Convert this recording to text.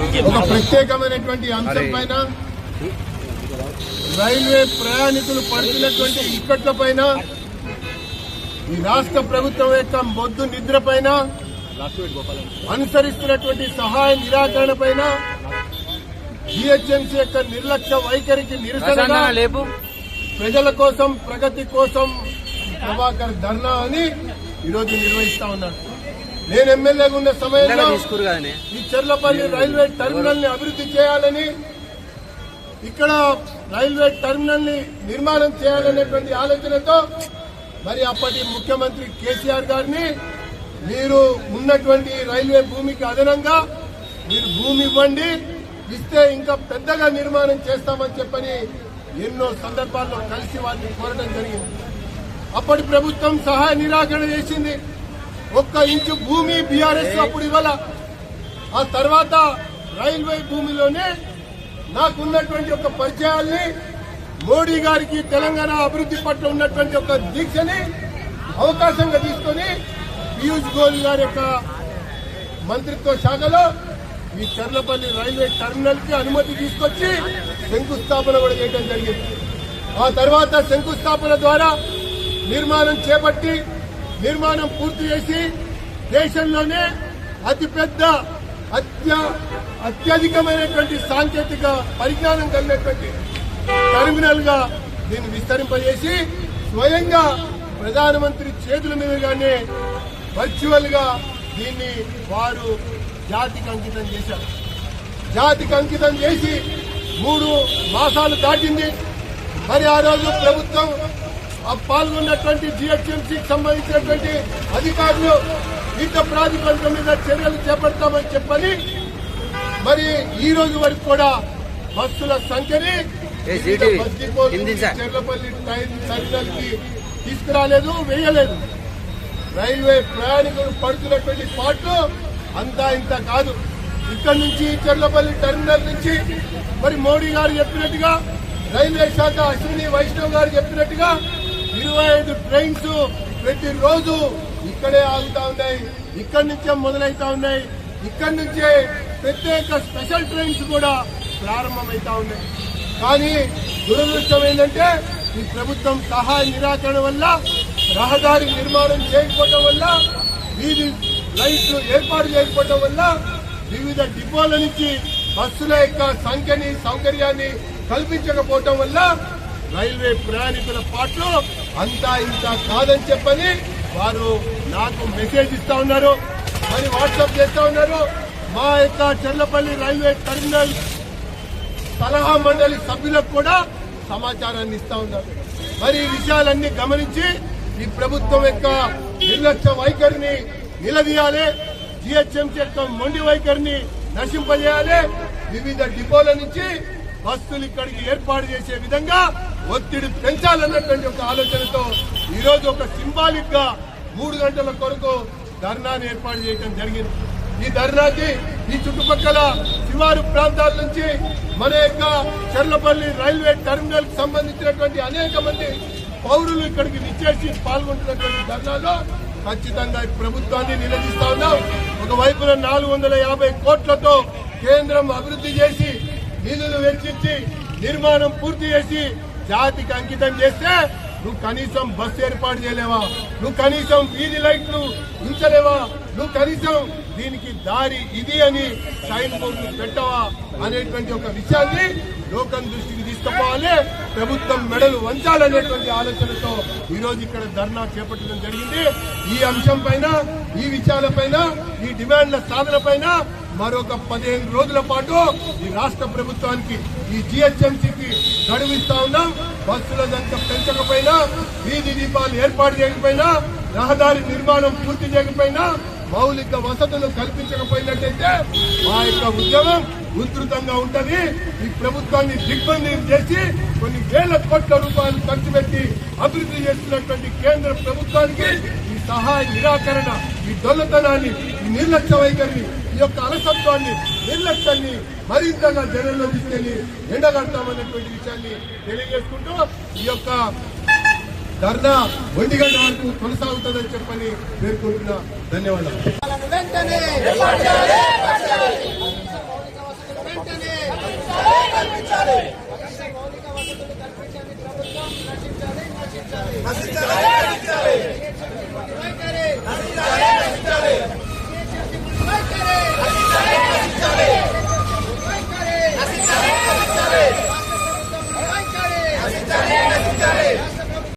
ఒక ప్రత్యేకమైనటువంటి అంశం పైన రైల్వే ప్రయాణికులు పడుతున్నటువంటి ఇక్కట్ల పైన ఈ రాష్ట్ర ప్రభుత్వం యొక్క మొద్దు నిద్ర పైన అనుసరిస్తున్నటువంటి సహాయ నిరాకరణ పైన జిహెచ్ఎంసీ యొక్క నిర్లక్ష్య వైఖరికి నిరసనగా లేపు. ప్రజల కోసం ప్రగతి కోసం ప్రభాకర్ ధర్నా అని ఈరోజు నిర్వహిస్తా ఉన్నాడు నేను ఎమ్మెల్యేగా ఉన్న సమయంలో ఈ చెర్లపల్లి రైల్వే టెర్మినల్ని అభివృద్ధి చేయాలని ఇక్కడ రైల్వే టెర్మినల్ని నిర్మాణం చేయాలనేటువంటి ఆలోచనతో మరి అప్పటి ముఖ్యమంత్రి కేసీఆర్ గారిని మీరు ఉన్నటువంటి రైల్వే భూమికి అదనంగా మీరు భూమి ఇవ్వండి ఇస్తే ఇంకా పెద్దగా నిర్మాణం చేస్తామని చెప్పని ఎన్నో సందర్భాల్లో కలిసి వారిని కోరడం జరిగింది. అప్పటి ప్రభుత్వం సహాయ నిరాకరణ చేసింది. ఒక్క ఇంచు భూమి బీఆర్ఎస్ అప్పుడు ఇవ్వాల. ఆ తర్వాత రైల్వే భూమిలోనే నాకున్నటువంటి ఒక పరిచయాల్ని మోడీ గారికి తెలంగాణ అభివృద్ధి పట్ల ఉన్నటువంటి ఒక దీక్షని అవకాశంగా తీసుకొని పీయూష్ గోయల్ గారి యొక్క మంత్రిత్వ శాఖలో ఈ చర్లపల్లి రైల్వే టెర్మినల్కి అనుమతి తీసుకొచ్చి శంకుస్థాపన కూడా చేయడం జరిగింది. ఆ తర్వాత శంకుస్థాపన ద్వారా నిర్మాణం చేపట్టి నిర్మాణం పూర్తి చేసి దేశంలోనే అతిపెద్ద అత్య అత్యధికమైనటువంటి సాంకేతిక పరిజ్ఞానం కలిగినటువంటి టెర్మినల్గా దీన్ని విస్తరింపజేసి స్వయంగా ప్రధానమంత్రి చేతుల మీదుగానే వర్చువల్గా దీన్ని వారు జాతికి అంకితం చేశారు. జాతికి అంకితం చేసి మూడు మాసాలు దాటింది. మరి ఆ రోజు ప్రభుత్వం పాల్గొన్నటువంటి జిహెచ్ఎంసీకి సంబంధించినటువంటి అధికారులు యుద్ధ ప్రాతిపదిక మీద చర్యలు చేపడతామని చెప్పని మరి ఈ రోజు వరకు కూడా బస్సుల సంఖ్యని. చెర్లపల్లి ట్రైన్ టెర్మినల్కి తీసుకురాలేదు వేయలేదు. రైల్వే ప్రయాణికులు పడుతున్నటువంటి పాటలు అంతా ఇంత కాదు. ఇక్కడ నుంచి చెర్లపల్లి టెర్మినల్ నుంచి మరి మోడీ గారు చెప్పినట్టుగా రైల్వే శాఖ అశ్విని వైష్ణవ్ గారు చెప్పినట్టుగా ఇరవై ఐదు ట్రైన్స్ ప్రతిరోజు ఇక్కడే ఆగుతా ఉన్నాయి. ఇక్కడి నుంచే మొదలైతా ఉన్నాయి. ఇక్కడి నుంచే ప్రత్యేక స్పెషల్ ట్రైన్స్ కూడా ప్రారంభమవుతా ఉన్నాయి. కానీ దురదృష్టం ఏంటంటే ఈ ప్రభుత్వం సహాయ నిరాకరణ వల్ల రహదారి నిర్మాణం చేయకపోవడం వల్ల వీధి లైట్లు ఏర్పాటు చేయకపోవడం వల్ల వివిధ డిపోల నుంచి బస్సుల యొక్క సంఖ్యని సౌకర్యాన్ని కల్పించకపోవటం వల్ల రైల్వే ప్రయాణికుల పాటలు అంతా ఇంత కాదని చెప్పని వారు నాకు మెసేజ్ ఇస్తా ఉన్నారు మరి వాట్సాప్ చేస్తా ఉన్నారు. మా యొక్క చెర్లపల్లి రైల్వే టెర్మినల్ సలహా మండలి సభ్యులకు కూడా సమాచారాన్ని ఇస్తా ఉన్నారు. మరి ఈ విషయాలన్నీ గమనించి ఈ ప్రభుత్వం యొక్క నిర్లక్ష్య వైఖరిని నిలదీయాలి జిహెచ్ఎంసీ యొక్క మొండి వైఖరిని నశింపజేయాలి వివిధ డిపోల నుంచి బస్సులు ఇక్కడికి ఏర్పాటు చేసే విధంగా ఒత్తిడి పెంచాలన్నటువంటి ఒక ఆలోచనతో ఈ రోజు ఒక సింబాలిక్గా మూడు గంటల కొరకు ధర్నాను ఏర్పాటు చేయడం జరిగింది. ఈ ధర్నాకి ఈ చుట్టుపక్కల శివారు ప్రాంతాల నుంచి మన యొక్క చెర్లపల్లి రైల్వే టెర్మినల్కి సంబంధించినటువంటి అనేక మంది పౌరులు ఇక్కడికి విచ్చేసి పాల్గొంటున్నటువంటి ధర్నాలో ఖచ్చితంగా ప్రభుత్వాన్ని నిలదీస్తా ఉన్నాం. ఒకవైపున నాలుగు వందల యాభై కోట్లతో కేంద్రం అభివృద్ధి చేసి నిధులు వెచ్చించి నిర్మాణం పూర్తి చేసి జాతికి అంకితం చేస్తే నువ్వు కనీసం బస్సు ఏర్పాటు చేయలేవా? నువ్వు కనీసం వీధి లైట్లు ఉంచలేవా? నువ్వు కనీసం దీనికి దారి ఇది అని సైన్ బోర్డు పెట్టవా అనేటువంటి ఒక విషయాన్ని లోకం దృష్టికి తీసుకుపోవాలి. ప్రభుత్వం మెడలు వంచాలనేటువంటి ఆలోచనతో ఈ రోజు ఇక్కడ ధర్నా చేపట్టడం జరిగింది. ఈ అంశం పైన ఈ విషయాలపైన ఈ డిమాండ్ల సాధన పైన మరొక పదిహేను రోజుల పాటు ఈ రాష్ట్ర ప్రభుత్వానికి ఈ జిహెచ్ఎంసీకి గడువిస్తా ఉన్నాం. బస్సుల సంఖ్య పెంచకపోయినా వీధి దీపాలు ఏర్పాటు చేయకపోయినా రహదారి నిర్మాణం పూర్తి చేయకపోయినా మౌలిక వసతులు కల్పించకపోయినట్టయితే మా యొక్క ఉద్యమం ఉధృతంగా ఉంటది. ఈ ప్రభుత్వాన్ని దిగ్బంధం చేసి కొన్ని వేల కోట్ల రూపాయలు ఖర్చు పెట్టి అభివృద్ధి చేస్తున్నటువంటి కేంద్ర ప్రభుత్వానికి ఈ సహాయ నిరాకరణ ఈ దొంగతనాన్ని ఈ నిర్లక్ష్య వైఖరిని ఈ యొక్క అలసత్వాన్ని నిర్లక్ష్యాన్ని మరింత జనంలో తీసుకెళ్ళి ఎండగడతామనేటువంటి విషయాన్ని తెలియజేసుకుంటూ ఈ యొక్క ధర్నా ఒంటి గంట వరకు కొనసాగుతుందని చెప్పని పేర్కొంటున్నా ధన్యవాదాలు. నశించాలి.